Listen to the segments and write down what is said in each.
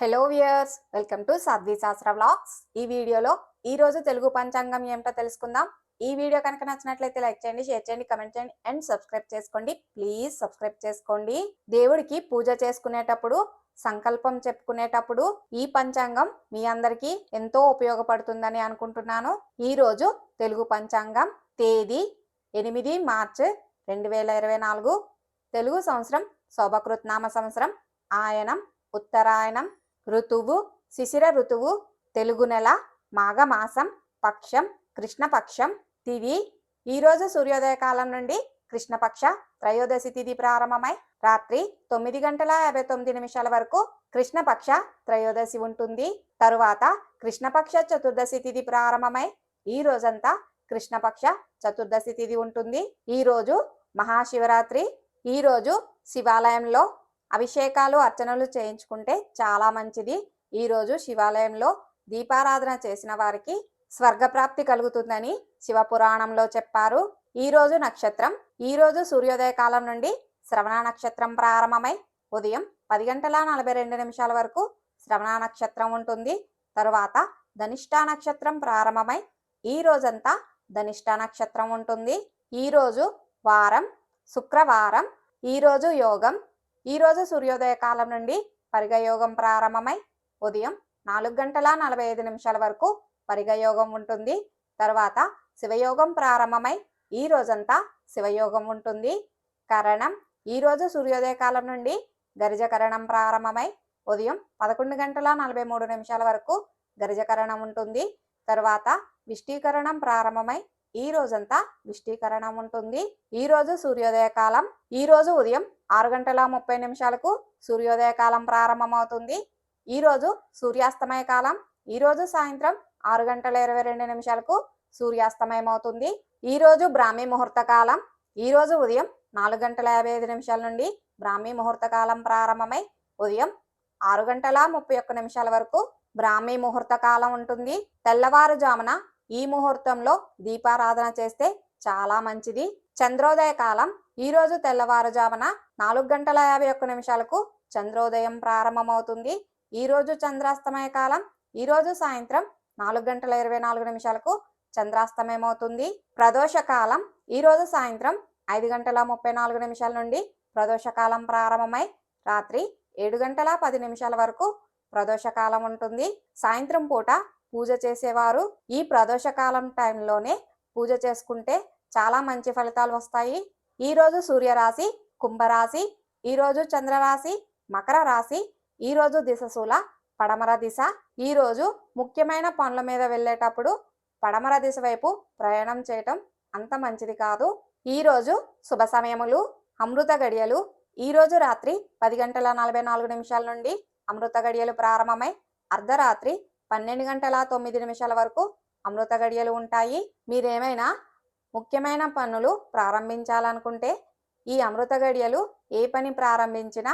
Hello viewers welcome to Sadhvi Shastra vlogs ఈ వీడియోలో ఈ రోజు తెలుగు పంచాంగం ఏమిటో తెలుసుకుందాం. ఈ వీడియో కనుక నచ్చినట్లయితే లైక్ చేయండి షేర్ చేయండి కమెంట్ చేయండి అండ్ సబ్స్క్రైబ్ చేసుకోండి. ప్లీజ్ సబ్స్క్రైబ్ చేసుకోండి. దేవుడికి పూజ చేసుకునేటప్పుడు సంకల్పం చెప్పుకునేటప్పుడు ఈ పంచాంగం మీ అందరికీ ఎంతో ఉపయోగపడుతుందని అనుకుంటున్నాను. ఈ రోజు తెలుగు పంచాంగం తేదీ ఎనిమిది మార్చ్ రెండు వేల ఇరవై నాలుగు. తెలుగు సంవత్సరం శోభకృత్నామ సంవత్సరం. ఆయనం ఉత్తరాయణం. ఋతువు శిశిర ఋతువు తెలుగు నెల మాఘమాసం పక్షం కృష్ణపక్షం తిథి ఈరోజు సూర్యోదయ కాలం నుండి కృష్ణపక్ష త్రయోదశి తిథి ప్రారంభమై రాత్రి తొమ్మిది గంటల యాభై తొమ్మిది నిమిషాల వరకు కృష్ణపక్ష త్రయోదశి ఉంటుంది. తరువాత కృష్ణపక్ష చతుర్దశి తిథి ప్రారంభమై ఈ రోజంతా కృష్ణపక్ష చతుర్దశి తిథి ఉంటుంది. ఈ రోజు మహాశివరాత్రి. ఈ రోజు శివాలయంలో అభిషేకాలు అర్చనలు చేయించుకుంటే చాలా మంచిది. ఈరోజు శివాలయంలో దీపారాధన చేసిన వారికి స్వర్గప్రాప్తి కలుగుతుందని శివపురాణంలో చెప్పారు. ఈరోజు నక్షత్రం ఈరోజు సూర్యోదయ కాలం నుండి శ్రవణ నక్షత్రం ప్రారంభమై ఉదయం పది గంటల నలభై రెండు నిమిషాల వరకు శ్రవణ నక్షత్రం ఉంటుంది. తరువాత ధనిష్టా నక్షత్రం ప్రారంభమై ఈ రోజంతా ధనిష్టా నక్షత్రం ఉంటుంది. ఈరోజు వారం శుక్రవారం ఈరోజు యోగం ఈరోజు సూర్యోదయ కాలం నుండి పరిగయోగం ప్రారంభమై ఉదయం నాలుగు గంటల నలభై ఐదు నిమిషాల వరకు పరిగయోగం ఉంటుంది. తర్వాత శివయోగం ప్రారంభమై ఈ రోజంతా శివయోగం ఉంటుంది. కరణం ఈ రోజు సూర్యోదయ కాలం నుండి గరిజకరణం ప్రారంభమై ఉదయం పదకొండు గంటల నలభై మూడు నిమిషాల వరకు గరిజకరణం ఉంటుంది. తర్వాత విష్టీకరణం ప్రారంభమై ఈ రోజంతా విష్టీకరణం ఉంటుంది. ఈ రోజు సూర్యోదయ కాలం ఈ రోజు ఉదయం ఆరు గంటల ముప్పై నిమిషాలకు సూర్యోదయ కాలం ప్రారంభమవుతుంది. ఈరోజు సూర్యాస్తమయ కాలం. ఈరోజు సాయంత్రం ఆరు గంటల ఇరవై రెండు నిమిషాలకు సూర్యాస్తమయం అవుతుంది ఈరోజు బ్రాహ్మీ ముహూర్త కాలం. ఈరోజు ఉదయం నాలుగు గంటల యాభై ఐదు నిమిషాల నుండి బ్రాహ్మీ ముహూర్త కాలం ప్రారంభమై ఉదయం ఆరు గంటల ముప్పై ఒక్క నిమిషాల వరకు బ్రాహ్మీ ముహూర్త కాలం ఉంటుంది. తెల్లవారుజామున ఈ ముహూర్తంలో దీపారాధన చేస్తే చాలా మంచిది. చంద్రోదయ కాలం. ఈరోజు తెల్లవారుజామున నాలుగు గంటల యాభై ఒక్క నిమిషాలకు చంద్రోదయం ప్రారంభమవుతుంది. ఈరోజు చంద్రాస్తమయ కాలం. ఈరోజు సాయంత్రం నాలుగు గంటల ఇరవై నాలుగు నిమిషాలకు చంద్రాస్తమయం అవుతుంది ప్రదోష కాలం. సాయంత్రం ఐదు గంటల ముప్పై నాలుగు నిమిషాల నుండి ప్రదోషకాలం ప్రారంభమై రాత్రి ఏడు గంటల పది నిమిషాల వరకు ప్రదోషకాలం ఉంటుంది. సాయంత్రం పూట పూజ చేసేవారు ఈ ప్రదోషకాలం టైంలోనే పూజ చేసుకుంటే చాలా మంచి ఫలితాలు వస్తాయి. ఈరోజు సూర్యరాశి కుంభరాశి ఈరోజు చంద్రరాశి మకర రాశి ఈరోజు దిశశూల పడమర దిశ. ఈరోజు ముఖ్యమైన పనుల మీద వెళ్ళేటప్పుడు పడమర దిశ వైపు ప్రయాణం చేయటం అంత మంచిది కాదు. ఈరోజు శుభ సమయములు అమృత గడియలు. ఈరోజు రాత్రి పది గంటల నలభై నాలుగు నిమిషాల నుండి అమృత గడియలు ప్రారంభమై అర్ధరాత్రి పన్నెండు గంటల తొమ్మిది నిమిషాల వరకు అమృత గడియలు ఉంటాయి. మీరేమైనా ముఖ్యమైన పనులు ప్రారంభించాలనుకుంటే ఈ అమృత గడియలు ఏ పని ప్రారంభించినా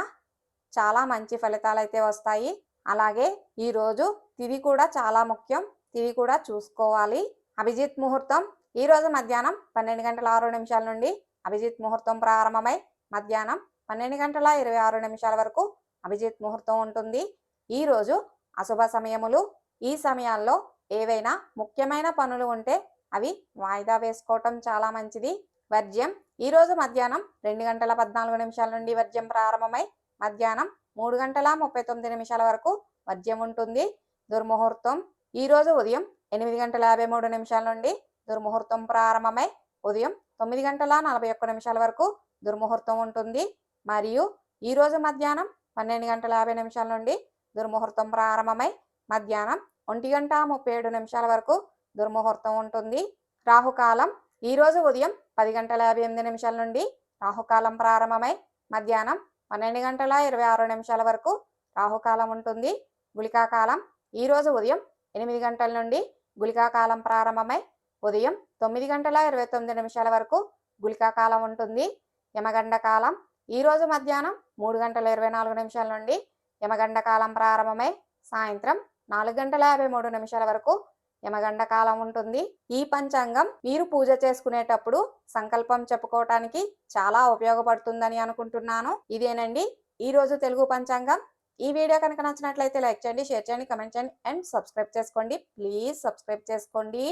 చాలా మంచి ఫలితాలు అయితే వస్తాయి. అలాగే ఈరోజు తిది కూడా చాలా ముఖ్యం. తిది కూడా చూసుకోవాలి. అభిజిత్ ముహూర్తం ఈరోజు మధ్యాహ్నం పన్నెండు గంటల ఆరు నిమిషాల నుండి అభిజిత్ ముహూర్తం ప్రారంభమై మధ్యాహ్నం పన్నెండు గంటల ఇరవై ఆరు నిమిషాల వరకు అభిజిత్ ముహూర్తం ఉంటుంది. ఈరోజు అశుభ సమయములు. ఈ సమయాల్లో ఏవైనా ముఖ్యమైన పనులు ఉంటే అవి వాయిదా వేసుకోవటం చాలా మంచిది. వర్జ్యం. ఈరోజు మధ్యాహ్నం రెండు గంటల పద్నాలుగు నిమిషాల నుండి వర్జ్యం ప్రారంభమై మధ్యాహ్నం మూడు గంటల ముప్పై తొమ్మిది నిమిషాల వరకు వర్జ్యం ఉంటుంది. దుర్ముహూర్తం. ఈరోజు ఉదయం ఎనిమిది గంటల యాభై మూడు నిమిషాల నుండి దుర్ముహూర్తం ప్రారంభమై ఉదయం తొమ్మిది గంటల నలభై ఒక్క నిమిషాల వరకు దుర్ముహూర్తం ఉంటుంది. మరియు ఈ రోజు మధ్యాహ్నం పన్నెండు గంటల యాభై నిమిషాల నుండి దుర్ముహూర్తం ప్రారంభమై మధ్యాహ్నం ఒంటి గంట ముప్పై ఏడు నిమిషాల వరకు దుర్ముహూర్తం ఉంటుంది. రాహుకాలం. ఈ రోజు ఉదయం పది గంటల యాభై ఎనిమిది నిమిషాల నుండి రాహుకాలం ప్రారంభమై మధ్యాహ్నం పన్నెండు గంటల ఇరవై ఆరు నిమిషాల వరకు రాహుకాలం ఉంటుంది. గుళికాకాలం ఈరోజు ఉదయం ఎనిమిది గంటల నుండి గుళికాకాలం ప్రారంభమై ఉదయం తొమ్మిది గంటల ఇరవై తొమ్మిది నిమిషాల వరకు గుళికాకాలం ఉంటుంది. యమగండ కాలం ఈ రోజు మధ్యాహ్నం మూడు గంటల ఇరవై నాలుగు నిమిషాల నుండి యమగండ కాలం ప్రారంభమై సాయంత్రం నాలుగు గంటల యాభై మూడు నిమిషాల వరకు యమగండ కాలం ఉంటుంది. ఈ పంచాంగం మీరు పూజ చేసుకునేటప్పుడు సంకల్పం చెప్పుకోవటానికి చాలా ఉపయోగపడుతుందని అనుకుంటున్నాను. ఇదేనండి. ఈ రోజు తెలుగు పంచాంగం. ఈ వీడియో కనుక నచ్చినట్లయితే లైక్ చేయండి షేర్ చేయండి కమెంట్ చేయండి అండ్ సబ్స్క్రైబ్ చేసుకోండి. ప్లీజ్ సబ్స్క్రైబ్ చేసుకోండి.